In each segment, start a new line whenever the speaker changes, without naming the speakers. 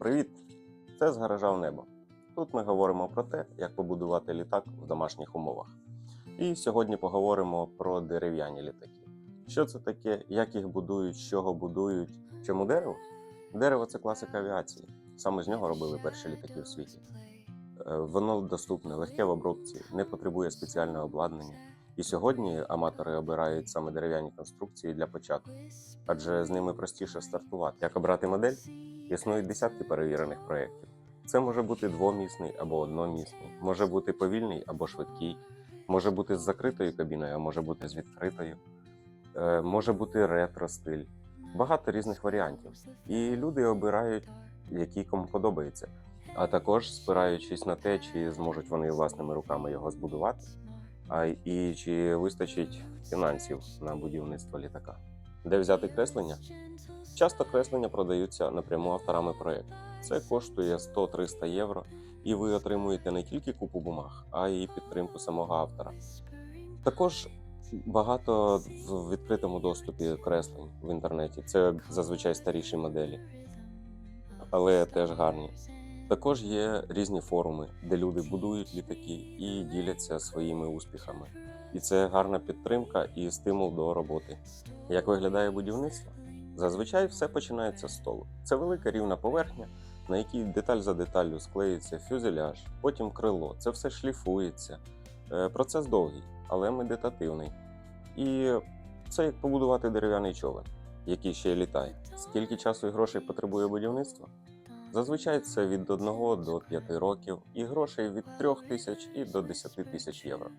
Привіт! Це з гаража в небо. Тут ми говоримо про те, як побудувати літак в домашніх умовах. І сьогодні поговоримо про дерев'яні літаки. Що це таке, як їх будують, з чого будують, чому дерево? Дерево це класика авіації. Саме з нього робили перші літаки у світі. Е, Воно доступне, легке в обробці, не потребує спеціального обладнання. І сьогодні аматори обирають саме дерев'яні конструкції для початку, адже з ними простіше стартувати. Як обрати модель? Існують десятки перевірених проєктів. Це може бути двомісний або одномісний, може бути повільний або швидкий, може бути з закритою кабіною, а може бути з відкритою, Е, може бути ретро-стиль. Багато різних варіантів. І люди обирають, який кому подобається. А також спираючись на те, чи зможуть вони власними руками його збудувати, і чи вистачить фінансів на будівництво літака. Де взяти креслення? Часто креслення продаються напряму авторами проєкту. Це коштує 100-300 євро, і ви отримуєте не тільки купу бумаг, а й підтримку самого автора. Також багато в відкритому доступі креслень в інтернеті. Це зазвичай старіші моделі, але теж гарні. Також є різні форуми, де люди будують літаки і діляться своїми успіхами. І це гарна підтримка і стимул до роботи. Як виглядає будівництво? Зазвичай все починається з столу. Це велика рівна поверхня, на якій деталь за деталлю склеїться фюзеляж, потім крило. Це все шліфується. Е, Процес довгий, але медитативний. І це як побудувати дерев'яний човен, який ще й літає. Скільки часу і грошей потребує будівництво? Зазвичай це від 1 до 5 років і грошей від 3 тисяч і до 10 тисяч євро.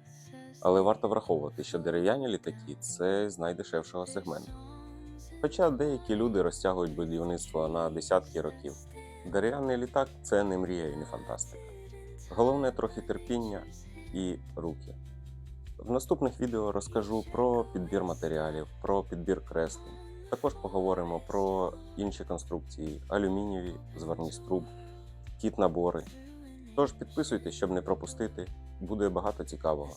Але варто враховувати, що дерев'яні літаки це з найдешевшого сегменту. Хоча деякі люди розтягують будівництво на десятки років. Дерев'яний літак це не мрія і не фантастика. Головне трохи терпіння і руки. В наступних відео розкажу про підбір матеріалів, про підбір креслень. Також поговоримо про інші конструкції: алюмінієві, зварні струб, кіт набори. Тож підписуйтесь, щоб не пропустити, буде багато цікавого.